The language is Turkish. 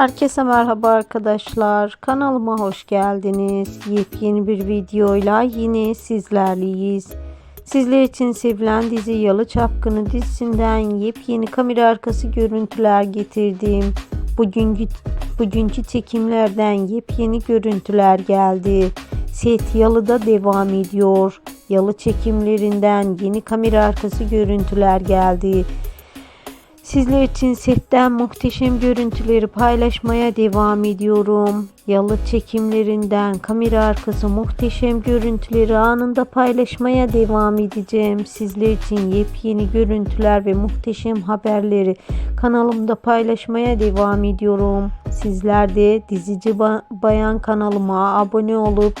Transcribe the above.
Herkese merhaba arkadaşlar. Kanalıma hoş geldiniz. Yepyeni bir videoyla yine sizlerleyiz. Sizler için sevilen dizi Yalı Çapkını dizisinden yepyeni kamera arkası görüntüler getirdim. Bugünkü, bugünkü çekimlerden yepyeni görüntüler geldi. Set Yalı'da devam ediyor. Yalı çekimlerinden yeni kamera arkası görüntüler geldi. Sizler için setten muhteşem görüntüleri paylaşmaya devam ediyorum. Yalı çekimlerinden kamera arkası muhteşem görüntüleri anında paylaşmaya devam edeceğim. Sizler için yepyeni görüntüler ve muhteşem haberleri kanalımda paylaşmaya devam ediyorum. Sizler de dizici Ba- bayan kanalıma abone olup